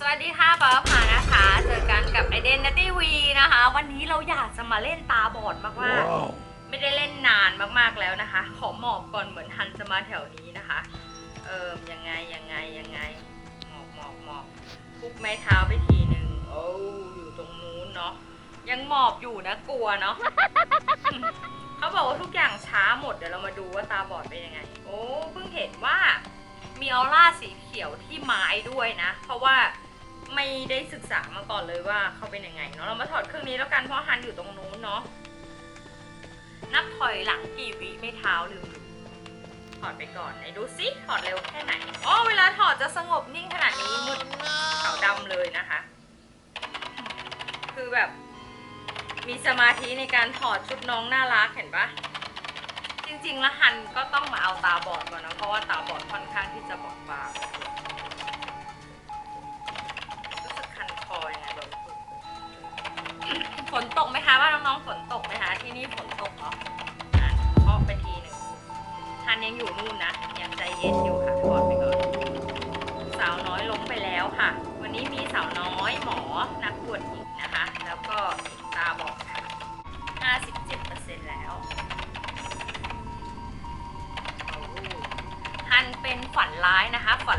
สวัสดีค่ะป๊าพานะคะ เจอกันกับ Identity V นะคะ วันนี้เราอยากจะมาเล่นตาบอดมากๆ ไม่ได้เล่นนานมากๆแล้วนะคะ ขอหมอบก่อนเหมือนฮันจะมาแถวนี้นะคะ เออยังไงยังไงยังไงหมอบหมอบหมอบพุกไม้เท้าไปทีหนึ่งโอ้อยู่ตรงนู้นเนาะยังหมอบอยู่นะกลัวเนาะเขาบอกว่าทุกอย่างช้าหมดเดี๋ยวเรามาดูว่าตาบอดเป็นยังไง โอ้เพิ่งเห็นว่ามีออร่าสีเขียวที่ไม้ด้วยนะ เพราะว่า ไม่ได้ศึกษามาก่อนเลยว่าเขาเป็นยังไงเนาะเรามาถอดเครื่องนี้แล้วกันเพราะฮันอยู่ตรงนู้นเนาะนับถอยหลังกี่วิไม่เท้าลืมดูถอดไปก่อนไหนดูซิถอดเร็วแค่ไหนอ๋อเวลาถอดจะสงบนิ่งขนาดนี้มืดขาวดำเลยนะคะ คือแบบ มีสมาธิในการถอดชุดน้องน่ารักเห็นปะจริงๆแล้วฮันก็ต้องมาเอาตาบอดก่อนนะเพราะว่าตาบอดค่อนข้างที่จะบอบบาง ฝนตกไหมคะว่าน้องๆฝนตกไหมคะที่นี่ฝนตกเนาะอะเคาะไปทีหนึ่งฮันยังอยู่นู่นนะยังใจเย็นอยู่ค่ะถอดไปก่อนสาวน้อยล้มไปแล้วค่ะ วันนี้มีสาวน้อยหมอนักบวชหญิงนะคะ แล้วก็ตาบอดค่ะ57%แล้วฮันเป็นฝันร้ายนะคะฝัน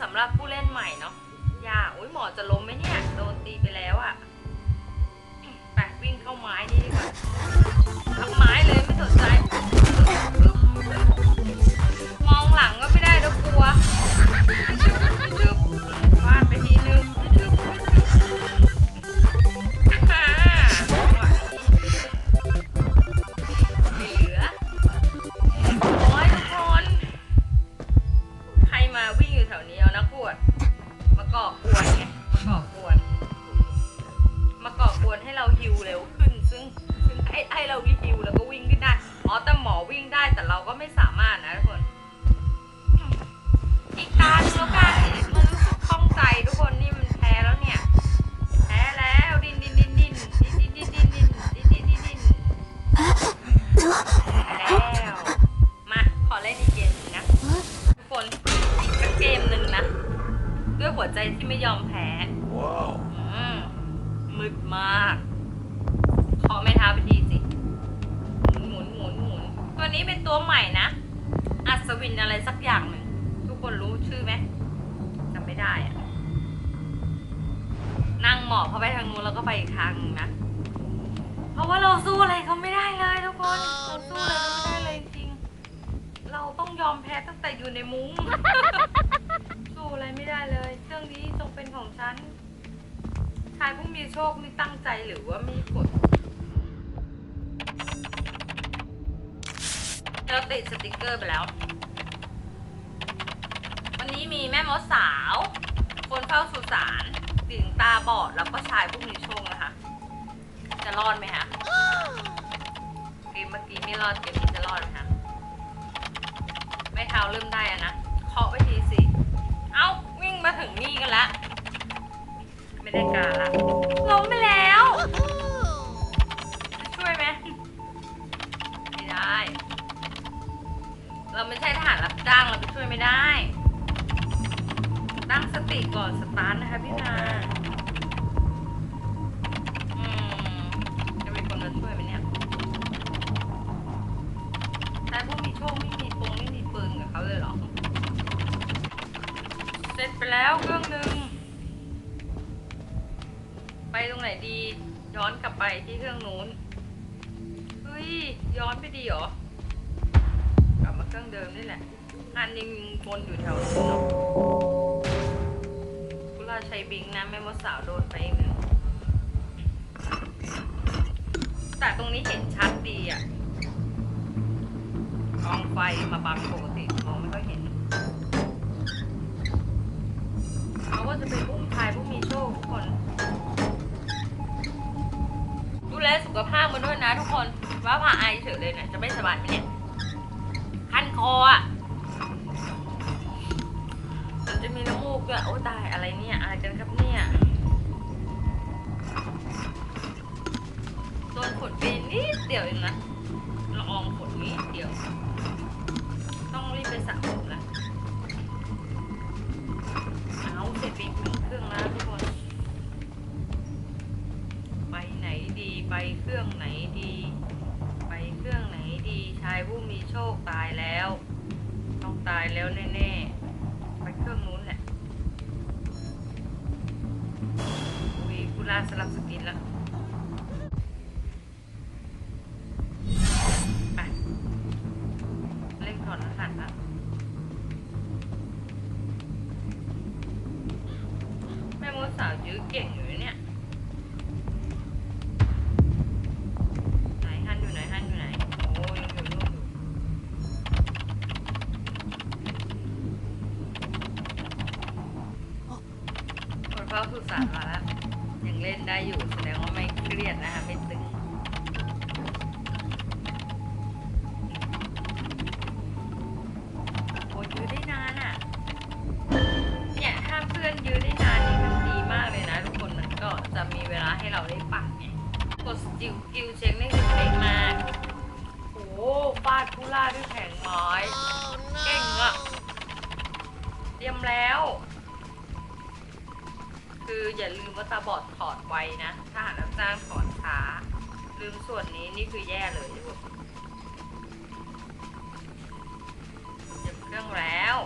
สำหรับผู้เล่นใหม่เนาะอย่าโอ้ยหมอจะล้มไหมเนี่ย โดนตีไปแล้วอะไปวิ่งเข้าไม้นี่ดีกว่าทำไม้เลยไม่สนใจ มองหลังก็ไม่ได้แล้วกลัว วนให้เราฮิวเร็วขึ้น ซึ่งซึ่งให้ให้เราฮิวแล้วก็วิ่งขึ้นได้อ๋อแต่หมอวิ่งได้แต่เราก็ไม่สามารถนะทุกคน อีกตาหนึ่งแล้วกันมันรู้สึกคล่องใจทุกคนนี่ นี้เป็นตัวใหม่นะ อัศวินอะไรสักอย่างหนึ่ง ทุกคนรู้ชื่อไหมจำไม่ได้อะนั่งหมอบเข้าไปทางนู้นแล้วก็ไปอีกทางนึงนะ เพราะว่าเราสู้อะไรเขาไม่ได้เลยทุกคน เราสู้อะไรเขาไม่ได้เลยจริง เราต้องยอมแพ้ตั้งแต่อยู่ในมุ้ง สู้อะไรไม่ได้เลย เครื่องนี้ต้องเป็นของฉันชายผู้มีโชคนี่ตั้งใจหรือว่ามีกฎ เราติดสติกเกอร์ไปแล้ว วันนี้มีแม่มดสาว คนเฝ้าสุสานติดบอดแล้วก็ชายผู้มีโชคนะคะ จะรอดไหมคะเกมเมื่อกี้ไม่รอดเกมนี้จะรอดไหมคะไม่เท้าเริ่มได้อะนะเคาะไปทีสิเอ้าวิ่งมาถึงนี่กันละไม่ได้การละล้มไปแล้ว เราไม่ใช่ทหารรับจ้างเราไปช่วยไม่ได้ ตั้งสติก่อนสตาร์ทนะคะพี่นาอืมจะมีคนมาช่วยไหมเนี่ยแต่ผู้มีโชคไม่มีปงไม่มีปืนกับเขาเลยเหรอ เสร็จไปแล้วเครื่องหนึ่งไปตรงไหนดี ย้อนกลับไปที่เครื่องนู้น เฮ้ย ย้อนไปดีเหรอกลับมา เครื่องเดิมนี่แหละงานยังวนอยู่แถวนู้นเนาะกุลาชัยบิงนะแม่มดสาวโดนไปอีกหนึ่งแต่ตรงนี้เห็นชัดดีอะกองไฟมาบังปกติมองไม่ค่อยเห็นเขาก็จะเป็นอุ้มชายผู้มีโชคทุกคน ดูแลสุขภาพมันด้วยนะทุกคน ว่าผ่าไอเฉยเลยเนี่ยจะไม่สบายไหมเนี่ย คันคออะมันจะมีน้ำมูกด้วยโอ้ตายอะไรเนี่ยอะไรกันครับเนี่ยโดนขนปีนนิดเดียวเองนะละอองขนนิดเดียว ต้องรีบไปสระผมล้วเอาเสร็จปีนถึงเครื่องแล้วทุกคน ไปไหนดีไปเครื่องไหนดีายผู้มีโชคตายแล้ว ต้องตายแล้วแน่ๆ ไปเครื่องนู้นแหละวีกุลาสลับสกินแล้ว เฝ้าสุสานมาแล้ว ยังเล่นได้อยู่แสดงว่าไม่เครียดนะคะไม่ตึงโอ้ยยื้อได้นานอะ เนี่ยถ้าเพื่อนยื้อได้นานนี่มันดีมากเลยนะทุกคนมันก็จะมีเวลาให้เราได้ปักไงกดสกิลกิลเช็คนี่คือเก่งมากโอ้โหฟาดผู้ล่าด้วยแผงไม้เก่งอะเตรียมแล้ว คืออย่าลืมว่าตาบอดถอดไวนะถ้าหารับจ้างถอดช้า ลืมส่วนนี้นี่คือแย่เลยทุกคนเจ็บเครื่องแล้ว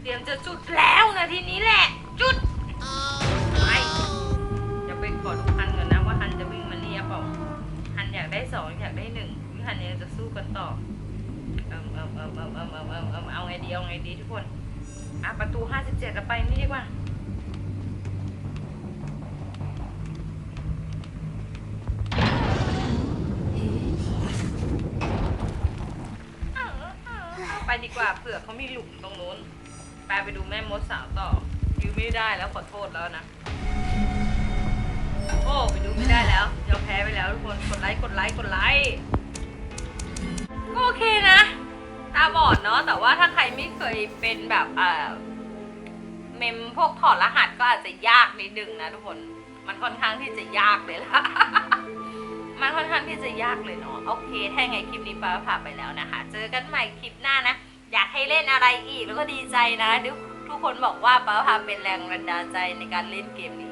เตรียมจะจุดแล้วนะทีนี้แหละ จุดไปจะไปขอทุกทันก่อนนะว่าทันจะวิ่งมาเรียบเป่าทันอยากได้สองอยากได้หนึ่งทันยังจะสู้กันต่อเออเออเออเออเออเออเอาไงดีเอาไงดีทุกคนอะประตูห้าสิบเจ็ดเราไปนี่ดีกว่า กว่าเผื่อเขามีหลุมตรงนู้นไปไปดูแม่มดสาวต่อยืมไม่ได้แล้วขอโทษแล้วนะ โอ้ไปดูไม่ได้แล้วยอมแพ้ไปแล้วทุกคนกดไลค์กดไลค์กดไลค์ก็โอเคนะ ตาบอดเนาะแต่ว่าถ้าใครไม่เคยเป็นแบบเอ่อเมมพวกถอดรหัสก็อาจจะยากนิดนึงนะทุกคนมันค่อนข้างที่จะยากเลยล่ะมันค่อนข้างที่จะยากเลยเนาะโอเค ถ้าไงคลิปนี้ป้าผ่าไปแล้วนะคะ เจอกันใหม่คลิปหน้านะ อยากให้เล่นอะไรอีกแล้วก็ดีใจนะทุกทุกคนบอกว่าป้าพาเป็นแรงบันดาลใจในการเล่นเกมนี้